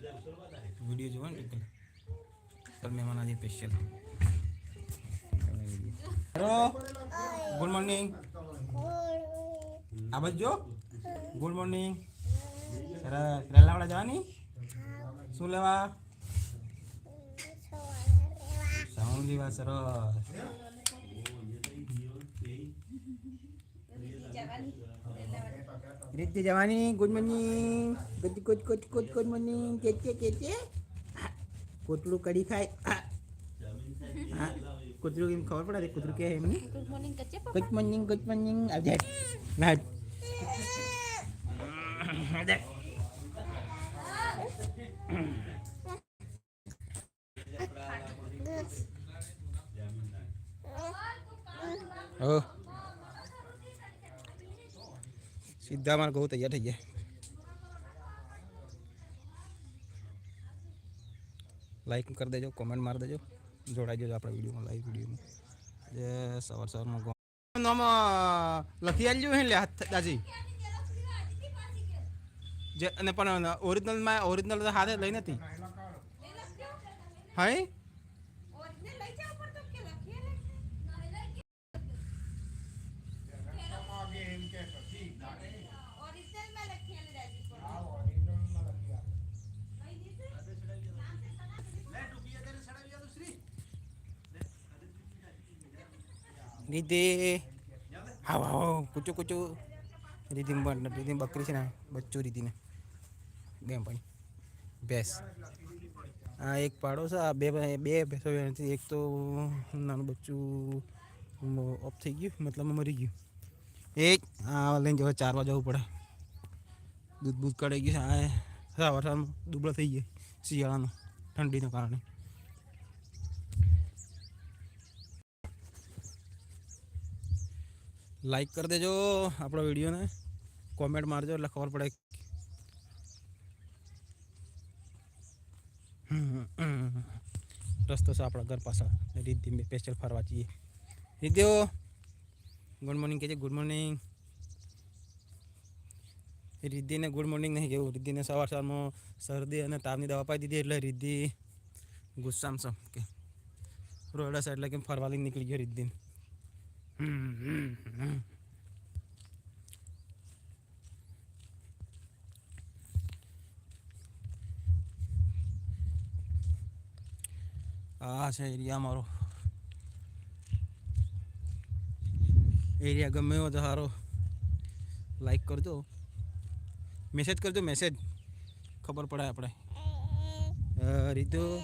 Video જોવો ને tickle sir મહેમાન આજે સ્પેશિયલ હેલો. ગુડ મોર્નિંગ આ જો. ગુડ મોર્નિંગ સરસ. રેલાવાડા જવાની? શું લેવા? સાઉન્ડ લેવા સરસ. રીતિ જવાની good morning good good good good good morning કે કે કે કે કૂતરું કડી ખાય હા કૂતરું એમ ખબર પડે કૂતરું કે એમ good morning good morning good morning આવજે ના ઓ સીધા મારા ઘઉં તૈયાર થઈ ગયા લાઈક કરી દેજો કોમેન્ટ મારી દેજો. જોડાઈ જજો આપણા વિડીયોમાં લાઈવ વિડીયોમાં. જે સવાર સવારમાં ગો નામ લખી આલજો હે લે હાથ દાજી. જે અને પણ ઓરિજિનલમાં ઓરિજિનલ તો હાથે લઈ નથી. હા? રીતિ હાવ હાવ કૂચું કૂચું રીતિ રીતિ બકરી છે ને બચ્ચું રીતિને બે પણ ભેંસ આ એક પાડો છે આ બે બે ભેંસો નથી એક તો નાનું બચ્ચું ઓફ થઈ ગયું મતલબ મરી ગયું એક આ લઈને જવા ચારવા જવું પડે. દૂધ બૂધ કઢાઈ ગયું છે, હા સવાર સવારમાં દુબળો થઈ ગયો, શિયાળાનો, ઠંડીના કારણે. લાઈક કરી દેજો આપણો વિડીયોને. કોમેન્ટ મારજો એટલે ખબર પડે રસ્તો છે આપણા ઘર પાછળ. રીતિ મેં સ્પેશિયલ ફરવા જઈએ. રીતિઓ ગુડ મોર્નિંગ કહેજે, ગુડ મોર્નિંગ. રિદ્ધિને ગુડ મોર્નિંગ નહીં કેવું રિદ્ધિને સવાર સવારમાં શરદી અને તાવની દવા પાઈ દીધી એટલે રિદ્ધિ ગુસ્સામાં છે. કે સાઈડ એટલે કે ફરવા લઈને નીકળી ગયો રિદ્ધિને આ છે એરિયા મારો એરિયા ગમે એવો તો સારો. લાઈક કરજો. મેસેજ કરજો મેસેજ ખબર પડે આપણે. રીતુ.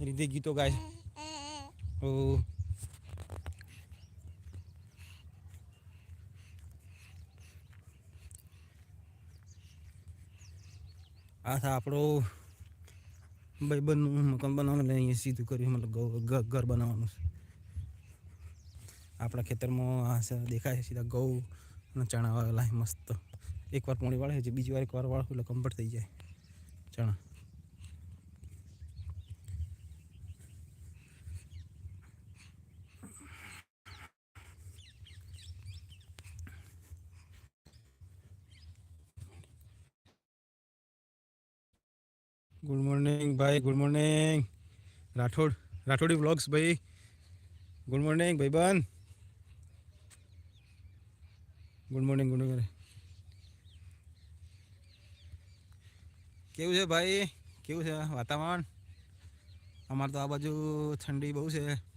રીતિ ગીતો ગાય. ઓ. આ થા આપણો ભાઈબંધનું મકાન બનાવવાનું અહીંયા સીધું કર્યું, મતલબ ઘર બનાવવાનું છે. આપણા ખેતરમાં દેખાય સીધા ઘઉં અને ચણા વાવેલા મસ્ત. એકવાર પોણી વાળે છે બીજી વાર એકવાર વાળું એટલે કમ્પ્લીટ થઈ જાય. ચણા. ગુડ મોર્નિંગ ભાઈ. Good morning Rathod, Rathodi vlogs ભાઈ. ગુડ મોર્નિંગ ભાઈબંધ. ગુડ મોર્નિંગ ગુડ મોર્નિંગ કેવું છે ભાઈ? કેવું છે વાતાવરણ? અમારે તો આ બાજુ ઠંડી બહુ છે.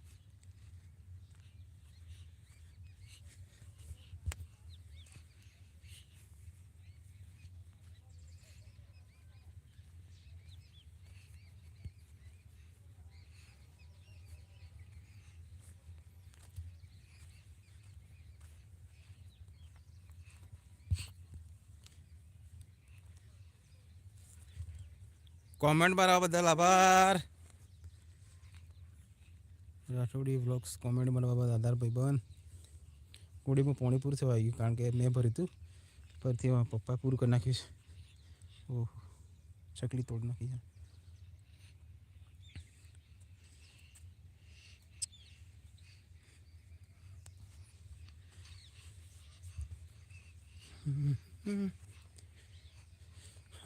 કોમેન્ટ મારવા બદલ આભાર. રાઠોડી વ્લોગ્સ કોમેન્ટ મારવા બદલ આધાર ભાઈબંધ. કોડીમાં પાણી પૂરું થવા આવ્યું કારણ કે મેં ભર્યું હતું. પરથી મારા પપ્પા પૂરું કરી નાખ્યું છે. ઓહ, ચકલી તોડી નાખી છે.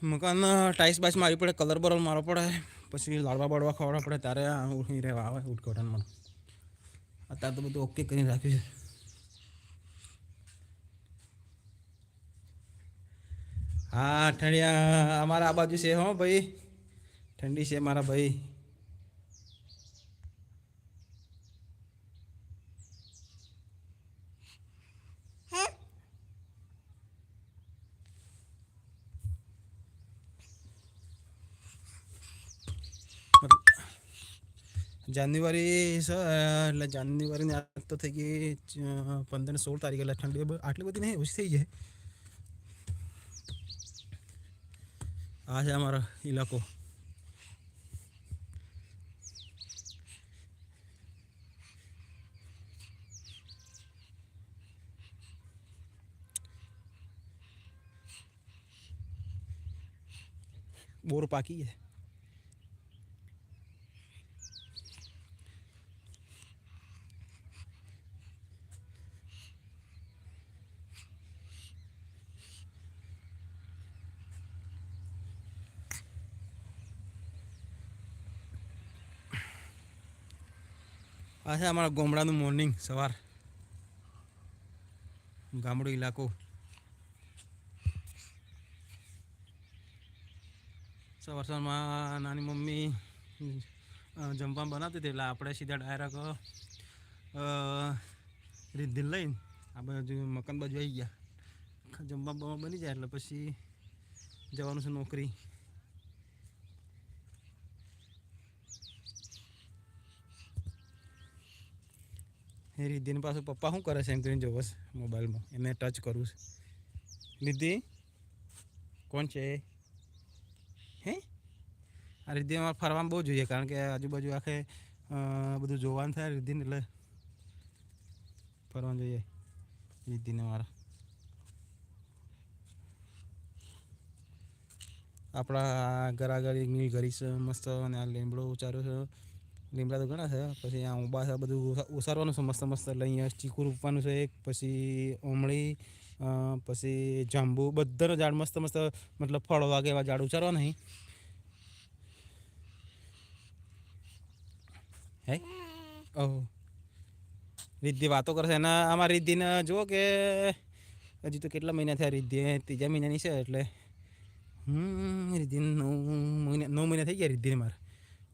મકાન ટાઈસ બાઈસ મારવી પડે, કલર બરલ મારવો પડે. પછી લાડવા બાડવા ખવડાવવા પડે, ત્યારે અહીં રહેવા આવે, ઉદઘાટનમાં. અત્યારે તો બધું ઓકે કરીને રાખ્યું છે. હા ઠંડી અમારા આ બાજુ છે હો ભાઈ. ઠંડી છે મારા ભાઈ. જાન્યુઆરી છે એટલે જાન્યુઆરીની આજ તો થઈ ગઈ અ, પંદર ને સોળ તારીખ એટલે ઠંડી બ- આટલી બધી નહીં ઓછી થઈ જાય આ છે અમારો ઇલાકો બોર પાકી છે આ છે અમારા ગામડાનું મોર્નિંગ સવાર. ગામડો ઇલાકો. સવાર સવારમાં નાની મમ્મી જમવા બનાવતી હતી એટલે આપણે સીધા ડાયરેક્ટ રીત લઈને આ બાજુ મકાન બાજુ આવી ગયા. જમવા બની જાય એટલે પછી જવાનું છે નોકરી. એ રિદ્ધિની પાછું પપ્પા શું કરે છે એમ કરીને જોવો છે મોબાઈલમાં? એને ટચ કરું છે. રિદ્ધિ, કોણ છે? હે? આ રિદ્ધિ અમારે ફરવામાં બહુ જોઈએ કારણ કે આજુબાજુ આખે બધું જોવાનું થાય રિદ્ધિને એટલે ફરવાનું જોઈએ રિદ્ધિને મારા. આપણા ઘર આગળ એક ઘરી છે, મસ્ત અને આ લીમડો ઉચાર્યો છે. લીમડા તો ઘણા છે, પછી આ ઊંબા છે બધું ઉસા- ઉસારવાનું છે, મસ્ત મસ્ત. એટલે અહીંયા ચીકુ રૂપવાનું છે એક, પછી ઓમળી પછી જાંબુ બધાનો ઝાડ મસ્ત મસ્ત, મતલબ ફળો વાગે એવા ઝાડ ઉછારવા નહીં. હે? ઓહ રિદ્ધિ વાતો કરશે. એના આમાં રિદ્ધિને જુઓ કે હજી તો કેટલા મહિના થયા, રિદ્ધિ ત્રીજા મહિનાની છે, એટલે હમ, રિદ્ધિ નવ મહિના નવ મહિના થઈ ગયા રિદ્ધિને મારે.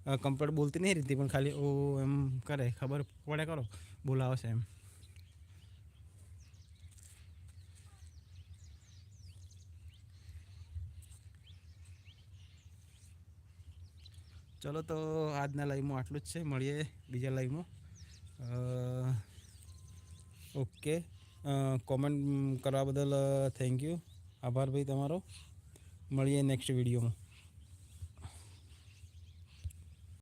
કમ્પ્લીટ બોલતી નહીં રહેતી, પણ ખાલી ઓ એમ કરે, ખબર પડે કરો બોલાવે છે એમ. ચલો તો આજના લાઈવમાં આટલું જ છે, મળીએ બીજા લાઈવમાં ઓકે. કોમેન્ટ કરવા બદલ થેન્ક યુ આભાર ભાઈ તમારો. મળીએ નેક્સ્ટ વિડીયોમાં